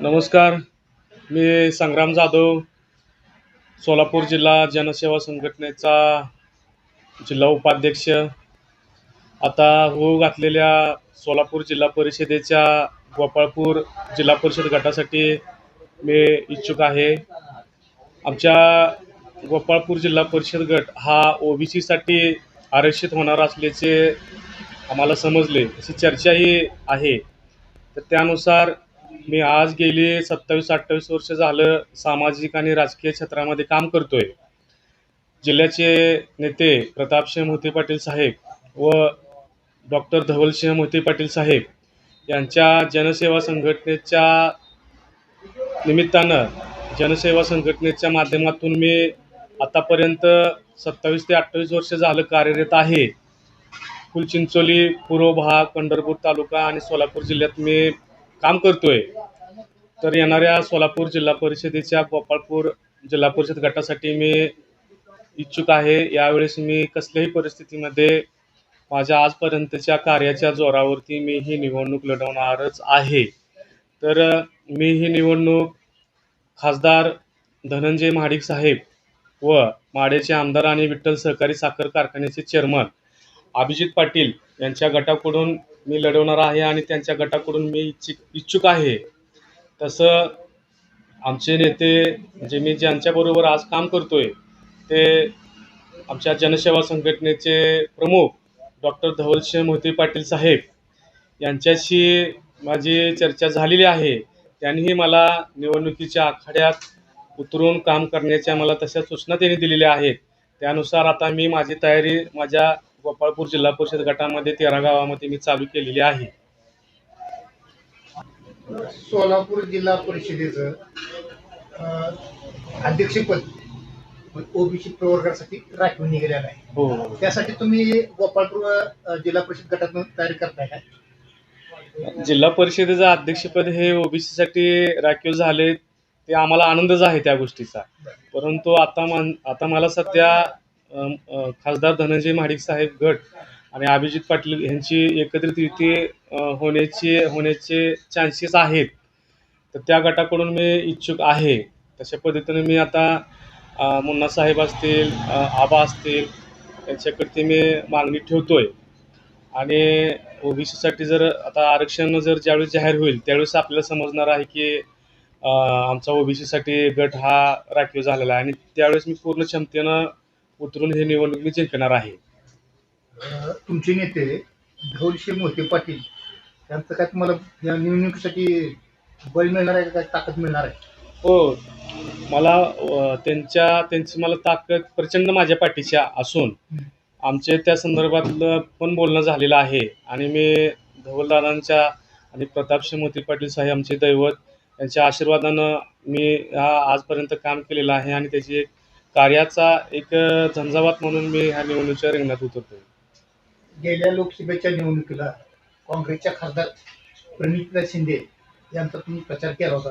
नमस्कार. मी संग्राम जाधव सोलापूर जिल्हा जनसेवा संघटनेचा जिल्हा उपाध्यक्ष. आता होऊ घातलेल्या सोलापूर जिल्हा परिषदेच्या गोपाळपूर जिल्हा परिषद गटासाठी मी इच्छुक आहे. आमच्या गोपाळपूर जिल्हा परिषद गट हा ओबीसीसाठी आरक्षित होणार असल्याचे आम्हाला समजले अशी चर्चाही आहे. तर त्यानुसार मी आज गेली सत्तावीस अठ्ठावीस वर्ष झालं सामाजिक आणि राजकीय क्षेत्रामध्ये काम करतोय. जिल्ह्याचे नेते प्रतापसिंह मोहिते पाटील साहेब व डॉक्टर धवलसिंह मोहिते पाटील साहेब यांच्या जनसेवा संघटनेच्या निमित्तानं जनसेवा संघटनेच्या माध्यमातून मी आतापर्यंत सत्तावीस ते अठ्ठावीस वर्ष झालं कार्यरत आहे. फुलचिंचोली पूर्व भाग पंढरपूर तालुका आणि सोलापूर जिल्ह्यात मी काम करतोय. तर येणाऱ्या सोलापूर जिल्हा परिषदेच्या गोपाळपूर जिल्हा परिषद गटासाठी मी इच्छुक आहे. यावेळेस मी कसल्याही परिस्थितीमध्ये माझ्या आजपर्यंतच्या कार्याच्या जोरावरती मी ही निवडणूक लढवणारच आहे. तर मी ही निवडणूक खासदार धनंजय महाडिक साहेब व माडेचे आमदार आणि विठ्ठल सहकारी साखर कारखान्याचे चेअरमन अभिजित पाटील यांच्या गटाकडून मी लढवणार आहे आणि त्यांच्या गटाकडून मी इच्छिक इच्छुक आहे. तसं आमचे नेते जे मी ज्यांच्याबरोबर आज काम करतोय ते आमच्या जनसेवा संघटनेचे प्रमुख डॉक्टर धवलसिंह मोहिते पाटील साहेब यांच्याशी माझी चर्चा झालेली आहे. त्यांनीही मला निवडणुकीच्या आखाड्यात उतरून काम करण्याच्या मला तशा सूचना त्यांनी दिलेल्या आहेत. त्यानुसार आता मी माझी तयारी माझ्या गोपाळपूर जिल्हा परिषद गटामध्ये तेरा गावामध्ये मी चालू केलेली आहे. सोलापूर जिल्हा परिषदेचं अध्यक्षपद ओबीसी प्रवर्गासाठी राखीव निघालेलं आहे. हो. त्यासाठी तुम्ही गोपाळपूर जिल्हा परिषद गटातून तयारी करताय काय जिल्हा परिषदेचं अध्यक्षपद हे ओबीसीसाठी राखीव झाले ते आम्हाला आनंदच आहे त्या गोष्टीचा. परंतु आता आता मला सध्या खासदार धनंजय महाडिक साहेब गट आणि अभिजित पाटील यांची एकत्रित युती होण्याची होण्याचे चान्सेस आहेत. तर त्या गटाकडून मी इच्छुक आहे. तशा पद्धतीने मी आता मुन्ना साहेब असतील आबा असतील यांच्याकडती मी मागणी ठेवतोय. आणि ओबीसीसाठी जर आता आरक्षण जर ज्यावेळेस जाहीर होईल त्यावेळेस आपल्याला समजणार आहे की आमचा ओबीसीसाठी गट हा राखीव झालेला आहे. आणि त्यावेळेस मी पूर्ण क्षमतेनं उतरून हे निवडणूक मी जिंकणार आहे. अं, तुमचे नेते धौलशी मोहिते पाटील यांचं काय तुम्हाला या निवडणुकीसाठी बळ मिळणार आहे का? काय ताकद मिळणार आहे? हो मला अं, त्यांच्या त्यांची मला ताकद प्रचंड माझ्या पाठीशी असून आमचे त्या संदर्भातलं पण बोलणं झालेलं आहे. आणि मी धवलदादांच्या आणि प्रतापसिंह मोती पाटील साहेब आमचे दैवत यांच्या आशीर्वादानं मी हा आजपर्यंत काम केलेलं आहे आणि त्याची एक कार्याचा एक झंझावात म्हणून मी ह्या निवडणुकीच्या रिंगणात उतरतो गेल्या लोकसभेच्या निवडणुकीला काँग्रेसच्या खासदार प्रणितदा शिंदे यांचा तुम्ही प्रचार केला होता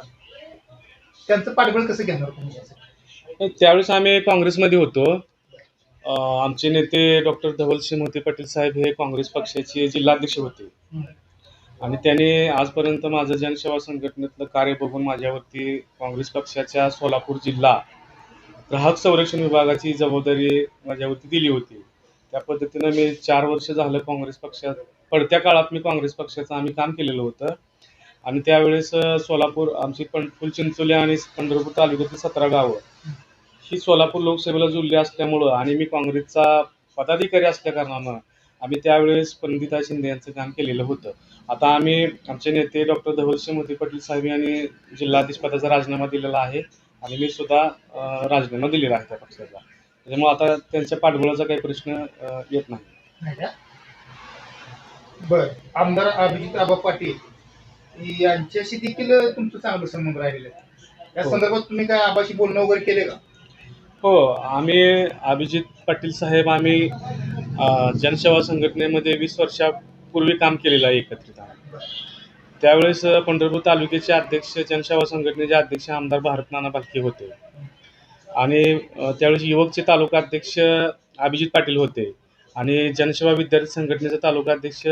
त्यांचं पाठबळ कसं घेणार तुम्ही? त्यावेळेस आम्ही काँग्रेसमध्ये होतो आमचे नेते डॉक्टर धवलसिंह मोती पाटील साहेब हे काँग्रेस पक्षाचे जिल्हाध्यक्ष होते. आणि त्याने आजपर्यंत माझं जनसेवा संघटनेतलं कार्य बघून माझ्यावरती काँग्रेस पक्षाच्या सोलापूर जिल्हा ग्राहक संरक्षण विभागाची जबाबदारी माझ्यावरती दिली होती. त्या पद्धतीनं मी चार वर्ष झालं काँग्रेस पक्षात पडत्या काळात मी काँग्रेस पक्षाचं आम्ही काम केलेलं होतं. आणि त्यावेळेस सोलापूर आमची पण फुलचिंचोली आणि पंढरपूर तालुक्यातील सतरा गावं. ही सोलापूर लोकसभेला जुळली असल्यामुळं आणि मी काँग्रेसचा पदाधिकारी असल्या कारणानं आम्ही त्यावेळेस पंडिता शिंदे यांचं काम केलेलं होतं. आता आम्ही आमचे नेते डॉक्टर धवलसिंह मोती पाटील साहेब यांनी जिल्हाधीशपदाचा राजीनामा दिलेला आहे. आणि मी सुद्धा राजीनामा दिलेला आहे त्या पक्षाचा. त्याच्यामुळे आता त्यांच्या पाठबळाचा काही प्रश्न येत नाही. बर. आमदार अभिजित आबा पाटील यांच्याशी देखील तुमचं चांगलं संबंध राहिलेलं आहे. या हो. संदर्भात तुम्ही काय आबाशी बोलणं वगैरे केले का? हो आम्ही अभिजित पाटील साहेब आम्ही जनसेवा संघटनेमध्ये वीस वर्षापूर्वी काम केलेलं आहे एकत्रित. त्यावेळेस पंढरपूर तालुक्याचे अध्यक्ष जनसेवा संघटनेचे अध्यक्ष आमदार भारत नाना बालके होते. आणि त्यावेळेस युवकचे तालुका अध्यक्ष अभिजित पाटील होते. आणि जनसेवा विद्यार्थी संघटनेचा तालुका अध्यक्ष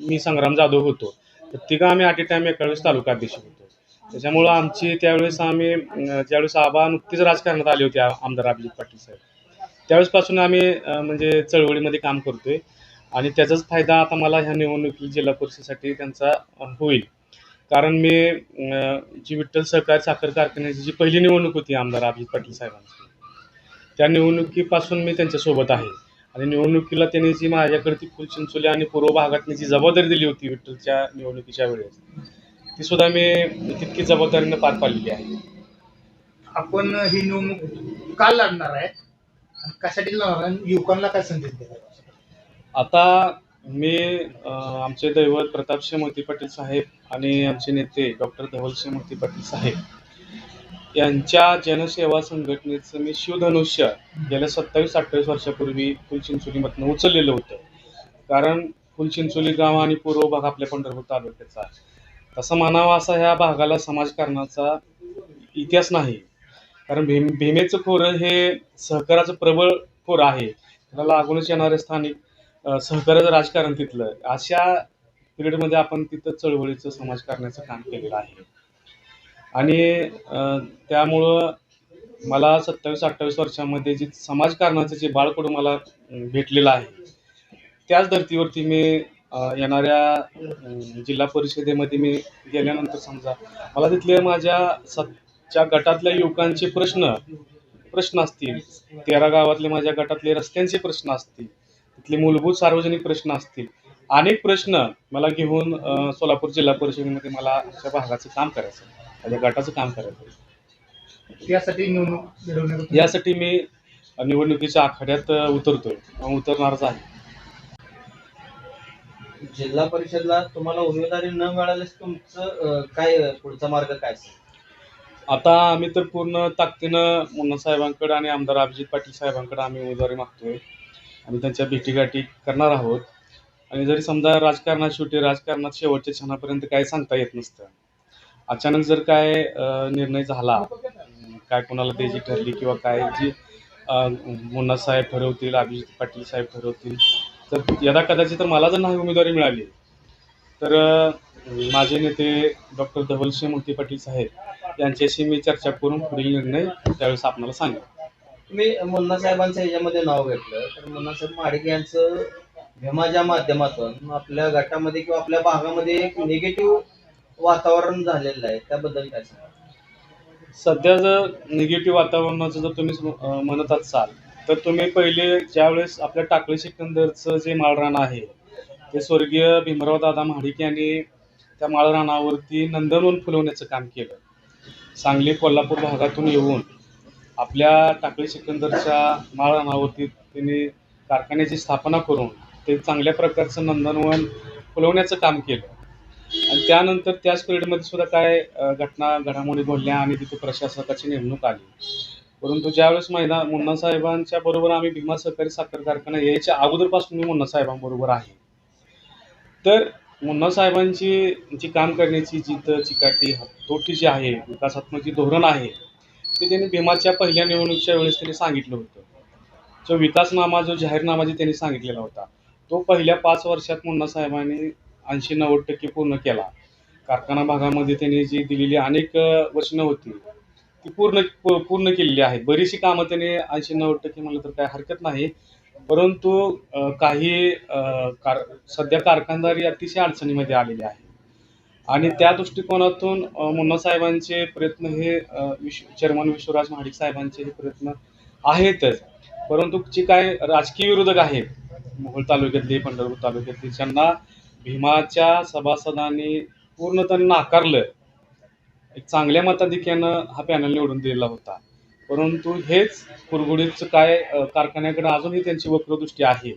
मी संग्राम जाधव होतो. तर तिघं आम्ही ॲट ए टाइम एकावेळेस तालुका अध्यक्ष होतो. त्याच्यामुळं आमची त्यावेळेस आम्ही ज्यावेळेस आबा नुकतीच राजकारणात आले होते आमदार अभिजित पाटील साहेब. त्यावेळेसपासून आम्ही म्हणजे चळवळीमध्ये काम करतोय. आणि त्याचाच फायदा आता मला ह्या निवडणुकीत जिल्हा परिषदेसाठी त्यांचा होईल. कारण मी जी विठ्ठल सहकारी साखर कारखान्याची जी पहिली निवडणूक होती आमदार अभिजित पाटील साहेबांची त्या निवडणुकीपासून मी त्यांच्यासोबत आहे. आणि निवडणुकीला त्यांनी जी माझ्याकडे ती फुलचिंचोली आणि पूर्व भागातली जी जबाबदारी दिली होती विठ्ठलच्या निवडणुकीच्या वेळेस ती सुद्धा मी तितकी जबाबदारीनं पार पाडलेली आहे. आपण ही निवडणूक का लढणार आहे? कशासाठी लढणार युवकांना काय संदेश देणार आता मी आमचे दैवत प्रतापसिंह मोती पाटील साहेब आणि आमचे नेते डॉक्टर धवलसिंह मोती पाटील साहेब यांच्या जनसेवा संघटनेचं मी शिवधनुष्य गेल्या सत्तावीस अठ्ठावीस वर्षापूर्वी फुलचिंचोलीमधनं उचललेलं होतं. कारण फुलचिंचोली गाव आणि पूर्व भाग आपल्या पंढरपूर तालुक्याचा आहे. तसं म्हणावा असा ह्या भागाला समाजकारणाचा इतिहास नाही. कारण भीम भीमेचं खोरं हे सहकाराचं प्रबळ खोरं आहे. त्याला लागूनच येणारे स्थानिक सहकार्याचं राजकारण तिथलं. अशा पिरियडमध्ये आपण तिथं चळवळीचं समाजकारणाचं काम केलेलं आहे. आणि त्यामुळं मला सत्तावीस अठ्ठावीस वर्षामध्ये जे समाजकारणाचं जे बाळकडू मला भेटलेलं आहे त्याच धर्तीवरती मी येणाऱ्या जिल्हा परिषदेमध्ये मी गेल्यानंतर समजा मला तिथले माझ्या सच्या गटातल्या युवकांचे प्रश्न प्रश्न असतील तेरा गावातले माझ्या गटातले रस्त्यांचे प्रश्न असतील तिथले मूलभूत सार्वजनिक प्रश्न असतील. अनेक प्रश्न मला घेऊन सोलापूर जिल्हा परिषदेमध्ये मला अशा भागाचं काम करायचं आहे. माझ्या गटाचं काम करायचं आहे. त्यासाठी निवडणूक यासाठी मी निवडणुकीच्या आखाड्यात उतरतोय. उतरणारच आहे. जिल्हा परिषदला तुम्हाला उमेदवारी न मिळाल्यास तुमचं काय पुढचा मार्ग काय आता आम्ही तर पूर्ण ताकदीनं मुन्ना साहेबांकडे आणि आमदार अभिजित पाटील साहेबांकडे आम्ही उमेदवारी मागतोय. आम्ही त्यांच्या भेटीगाठी करणार आहोत. आणि जरी समजा राजकारणात शेवटी राजकारणात शेवटच्या क्षणापर्यंत काही सांगता येत नसतं. अचानक जर काय निर्णय झाला काय कोणाला द्यायची ठरली किंवा काय जी मुन्ना साहेब ठरवतील अभिजित पाटील साहेब ठरवतील तर यदा कदाचित तर मला जर नाही उमेदवारी मिळाली तर माझे नेते डॉक्टर धवलसिंह मोती पाटील साहेब यांच्याशी मी चर्चा करून पुढील निर्णय त्यावेळेस आपल्याला सांगेन. तुम्ही मुन्ना साहेबांच्या याच्यामध्ये नाव घेतलं. तर मुन्ना साहेब माडिक यांचं भीमाच्या माध्यमातून आपल्या गटामध्ये किंवा आपल्या भागामध्ये एक निगेटिव्ह वातावरण झालेलं आहे. त्याबद्दल काय सांगा सध्या जर निगेटिव्ह वातावरणाचं जर तुम्ही म्हणत असाल तर तुम्ही पहिले ज्यावेळेस आपल्या टाकळी सिकंदरचं जे माळरान आहे ते स्वर्गीय भीमराव दादा महाडिक यांनी त्या माळरानावरती नंदनवन फुलवण्याचं काम केलं. सांगली कोल्हापूर भागातून येऊन आपल्या टाकळी सिकंदरच्या माळरानावरती त्यांनी कारखान्याची स्थापना करून ते चांगल्या प्रकारचं नंदनवन फुलवण्याचं काम केलं. आणि त्यानंतर त्याच पिरियडमध्ये सुद्धा काय घटना घडामोडी घडल्या आणि तिथे प्रशासकाची नेमणूक आली. परंतु ज्यावेळेस मैदा मुन्ना साहेबांच्या बरोबर आम्ही भीमा सहकारी साखर कारखाना यायच्या अगोदरपासून मी मुन्ना साहेबांबरोबर आहे. तर मुन्ना साहेबांची जी काम करण्याची जिद्द चिकाटी तोटी जी आहे विकासात्मक जी धोरण आहे ते त्यांनी भीमाच्या पहिल्या निवडणुकीच्या वेळेस त्यांनी सांगितलं होतं. जो विकासनामा जो जाहीरनामा जे त्यांनी सांगितलेला होता तो पहिल्या पाच वर्षात मुन्ना साहेबांनी ऐंशी नव्वद टक्के पूर्ण केला. कारखाना भागामध्ये त्यांनी जी दिलेली अनेक वचनं होती ती पूर्ण पूर्ण केलेली आहेत. बरीचशी कामं त्यांनी ऐंशी नव्वद टक्के म्हणलं तर काय हरकत नाही. परंतु काही कार सध्या कारखानदारी अतिशय अडचणीमध्ये आलेली आहे. आणि त्या दृष्टिकोनातून मुन्ना साहेबांचे प्रयत्न हे विश्व चेअरमन विश्वराज महाडिक साहेबांचे हे प्रयत्न आहेतच. परंतु जे काय राजकीय विरोधक आहेत मोहोळ तालुक्यातले पंढरपूर तालुक्यातले ज्यांना भीमाच्या सभासदांनी पूर्णतः नाकारलं एक चांगल्या मताधिक्यानं हा पॅनल निवडून दिलेला होता. परंतु हेच कुरगुडीचं काय कारखान्याकडे अजूनही त्यांची वक्रदृष्टी आहे.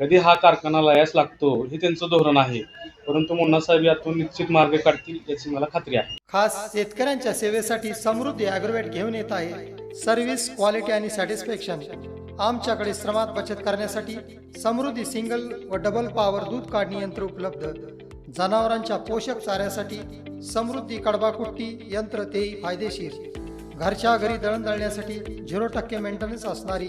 कधी हा कारखाना लयास लागतो हे त्यांचं धोरण आहे. परंतु मुन्ना साहेब यातून निश्चित मार्ग काढतील याची मला खात्री आहे. खास शेतकऱ्यांच्या सेवेसाठी समृद्धी ॲग्रोवेट घेऊन येत आहे. सर्व्हिस क्वालिटी आणि सॅटिस्फॅक्शन आमच्याकडे श्रमात बचत करण्यासाठी समृद्धी सिंगल व डबल पॉवर दूध काढणी यंत्र उपलब्ध. जनावरांच्या पोषक चाऱ्यासाठी समृद्धी कडबाकुट्टी यंत्र तेही फायदेशीर. घरच्या घरी दळण दळण्यासाठी झिरो टक्के मेंटेनन्स असणारी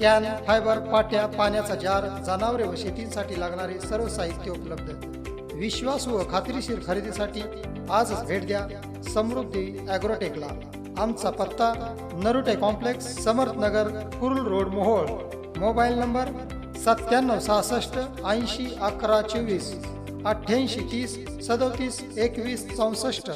कॅन फायबर पाट्या पाण्याचा जार जनावरे व शेतीसाठी लागणारे सर्व साहित्य उपलब्ध. विश्वासू व खात्रीशीर खरेदीसाठी आजच भेट द्या समृद्धी ॲग्रोटेकला. आमचा पत्ता Narute complex Samarth Nagar Kurul road Mohol. Mobile number सत्त्याण्णव सहासष्ट ऐंशी अकरा चोवीस अठ्ठ्याऐंशी तीस सदोतीस एकवीस चौसष्ट.